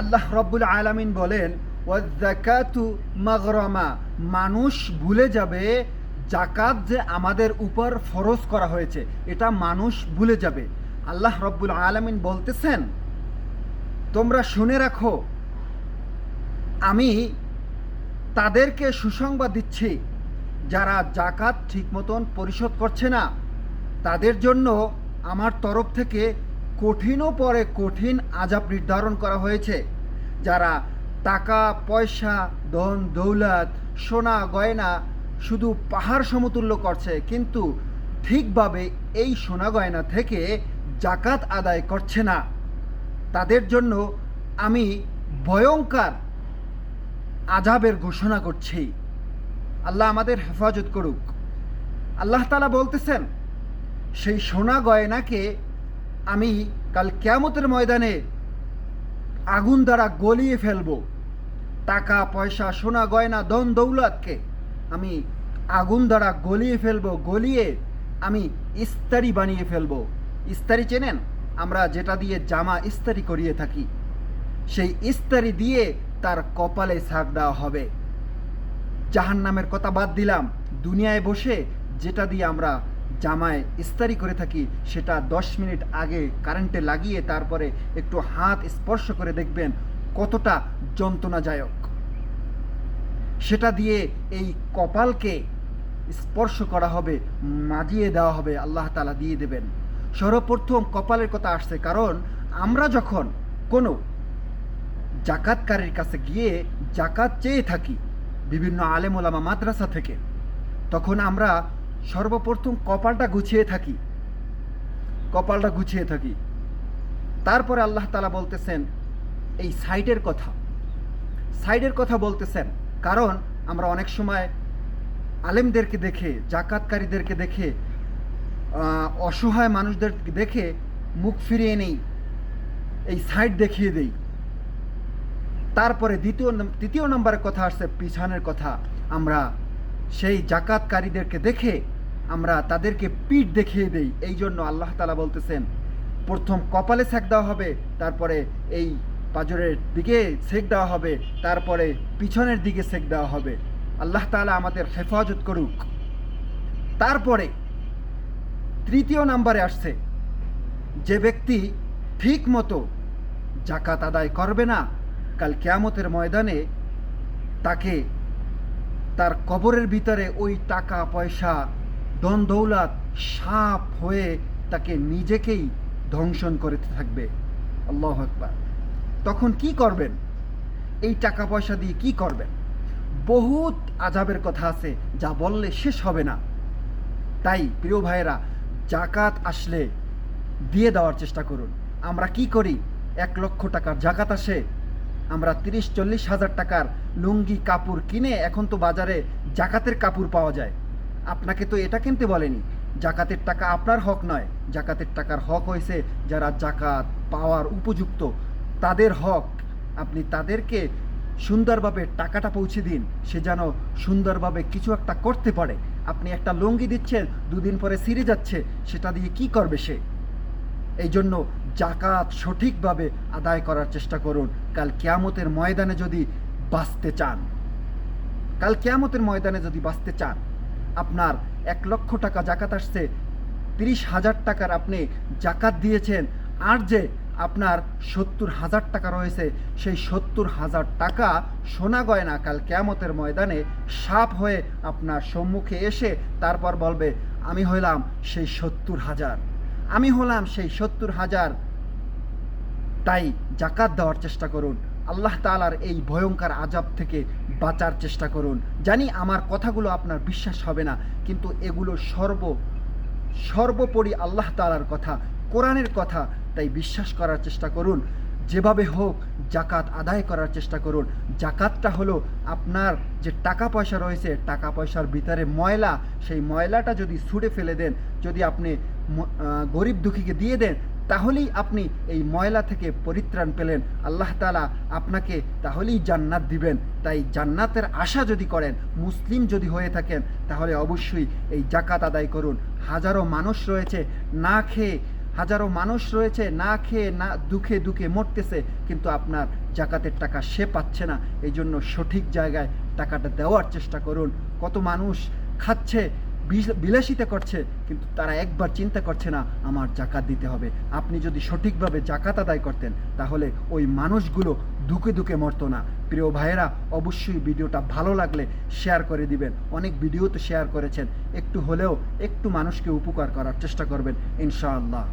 আল্লাহ রব্বুল আলামিন বলেন ওয়াজাকাতু মাগরামা মানুষ ভুলে যাবে জাকাত যে আমাদের উপর ফরজ করা হয়েছে, এটা মানুষ ভুলে যাবে। আল্লাহ রব্বুল আলামিন বলতেছেন, তোমরা শুনে রাখো, আমি তাদেরকে সুসংবাদ দিচ্ছি, যারা জাকাত ঠিক মতন পরিশোধ করছে না। তাদের জন্য আমার তরফ থেকে কঠিনও পরে কঠিন আজাব নির্ধারণ করা হয়েছে। যারা টাকা, পয়সা, ধন, দৌলত, সোনা, গয়না শুধু পাহাড় সমতুল্য করছে, কিন্তু ঠিকভাবে এই সোনা গয়না থেকে জাকাত আদায় করছে না। তাদের জন্য আমি ভয়ঙ্কর আজাবের ঘোষণা করছি। আল্লাহ আমাদের হেফাজত করুক। আল্লাহ তালা বলতেছেন, সেই সোনা গয়নাকে আমি কাল কেয়ামতের ময়দানে আগুন দ্বারা গলিয়ে ফেলব। টাকা, পয়সা, সোনা, গয়না দন দৌলতকে আমি আগুন দ্বারা গলিয়ে ফেলব, গলিয়ে আমি ইস্তারি বানিয়ে ফেলব। ইস্তারি চেনেন? আমরা যেটা দিয়ে জামা ইস্তারি করিয়ে থাকি, সেই ইস্তারি দিয়ে তার কপালে ছাক দেওয়া হবে। জাহান নামের কথা বাদ দিলাম। দুনিয়ায় বসে যেটা দিয়ে আমরা জামায় ইস্তারি করে থাকি, সেটা দশ মিনিট আগে কারেন্টে লাগিয়ে তারপরে একটু হাত স্পর্শ করে দেখবেন কতটা যন্ত্রণাদায়ক। সেটা দিয়ে এই কপালকে স্পর্শ করা হবে, মাজিয়ে দেওয়া হবে, আল্লাহ তালা দিয়ে দেবেন। সর্বপ্রথম কপালের কথা আসছে, কারণ আমরা যখন কোনো জাকাতকারীর কাছে গিয়ে জাকাত চেয়ে থাকি, বিভিন্ন আলেমোলামা মাদ্রাসা থেকে, তখন আমরা সর্বপ্রথম কপালটা গুছিয়ে থাকি। কপালটা গুছিয়ে থাকি। তারপরে আল্লাহ তালা বলতেছেন, এই সাইডের কথা। সাইডের কথা বলতেছেন, কারণ আমরা অনেক সময় আলেমদেরকে দেখে, জাকাতকারীদেরকে দেখে অসহায় মানুষদের দেখে মুখ ফিরিয়ে নেই, এই সাইড দেখিয়ে দেই। তারপরে দ্বিতীয় তৃতীয় নম্বরের কথা আসছে, পিছনের কথা। আমরা সেই জাকাতকারীদেরকে দেখে আমরা তাদেরকে পিঠ দেখিয়ে দেই। এই জন্য আল্লাহ তালা বলতেছেন, প্রথম কপালে সেক দেওয়া হবে, তারপরে এই পাজরের দিকে সেক দেওয়া হবে, তারপরে পিছনের দিকে সেক দেওয়া হবে। আল্লাহ তালা আমাদের হেফাজত করুক। তারপরে তৃতীয় নাম্বারে আসছে, যে ব্যক্তি ঠিক মতো জাকাত আদায় করবে না, কাল কেয়ামতের ময়দানে তাকে তার কবরের ভিতরে ওই টাকা, পয়সা দন দৌলাত সাপ হয়ে তাকে নিজেকেই ধ্বংসন করে থাকবে। আল্লাহ আকবার। তখন কি করবেন? এই টাকা পয়সা দিয়ে কি করবেন? বহুত আজাবের কথা আছে, যা বললে শেষ হবে না। তাই প্রিয় ভাইয়েরা জাকাত আসলে দিয়ে দেওয়ার চেষ্টা করুন। আমরা কি করি? এক লক্ষ টাকার জাকাত আসে, আমরা তিরিশ চল্লিশ হাজার টাকার লুঙ্গি, কাপড় কিনে এখন তো বাজারে জাকাতের কাপড় পাওয়া যায়। আপনাকে তো এটা কিনতে বলেনি। জাকাতের টাকা আপনার হক নয়। জাকাতের টাকার হক হয়েছে যারা জাকাত, পাওয়ার উপযুক্ত। তাদের হক। আপনি তাদেরকে সুন্দরভাবে টাকাটা পৌঁছে দিন। সে যেন সুন্দরভাবে কিছু একটা করতে পারে। আপনি একটা লুঙ্গি দিচ্ছেন, দুদিন পরে সিরে যাচ্ছে। সেটা দিয়ে কি করবে সে? এই জন্য জাকাত সঠিকভাবে আদায় করার চেষ্টা করুন। কাল কেয়ামতের ময়দানে যদি বাঁচতে চান। কাল কেয়ামতের ময়দানে যদি বাঁচতে চান। আপনার এক লক্ষ টাকা জাকাত আসছে। তিরিশ হাজার টাকার আপনি জাকাত দিয়েছেন। আর যে আপনার সত্তর হাজার টাকা রয়েছে, সেই সত্তর হাজার টাকা সোনা গয়না কাল কেয়ামতের ময়দানে সাপ হয়ে আপনার সম্মুখে এসে তারপর বলবে, আমি হইলাম সেই সত্তর হাজার। আমি হলাম সেই সত্তর হাজার। তাই জাকাত দেওয়ার চেষ্টা করুন। আল্লাহ তালার এই ভয়ঙ্কর আজাব থেকে বাঁচার চেষ্টা করুন। জানি আমার কথাগুলো আপনার বিশ্বাস হবে না, কিন্তু এগুলো সর্ব, সর্বোপরি আল্লাহ তালার কথা, কোরআনের কথা, তাই বিশ্বাস করার চেষ্টা করুন। যেভাবে হোক জাকাত আদায় করার চেষ্টা করুন। জাকাতটা হলো আপনার যে টাকা পয়সা রয়েছে, টাকা পয়সার ভিতরে ময়লা, সেই ময়লাটা যদি ছুঁড়ে ফেলে দেন, যদি আপনি গরিব দুঃখীকে দিয়ে দেন তাহলেই আপনি এই ময়লা থেকে পরিত্রাণ পেলেন। আল্লাহ তালা আপনাকে তাহলেই জান্নাত দিবেন। তাই জান্নাতের আশা যদি করেন, মুসলিম যদি হয়ে থাকেন, তাহলে অবশ্যই এই জাকাত আদায় করুন। হাজারো মানুষ রয়েছে, না খেয়ে, হাজারো মানুষ রয়েছে, না খেয়ে, না দুঃখে দুঃখে মরতেছে, কিন্তু আপনার জাকাতের টাকা সে পাচ্ছে না। এই জন্য সঠিক জায়গায় টাকাটা দেওয়ার চেষ্টা করুন। কত মানুষ খাচ্ছে বিলাসিতা করছে, কিন্তু তারা একবার চিন্তা করছে না, আমার জাকাত দিতে হবে। আপনি যদি সঠিকভাবে জাকাত আদায় করতেন, তাহলে ওই মানুষগুলো দুকে দুকে মরতো না। প্রিয় ভাইয়েরা, অবশ্যই ভিডিওটা ভালো লাগলে শেয়ার করে দিবেন। অনেক ভিডিও তো শেয়ার করেছেন। একটু হলেও একটু মানুষকে উপকার করার চেষ্টা করবেন, ইনশাআল্লাহ।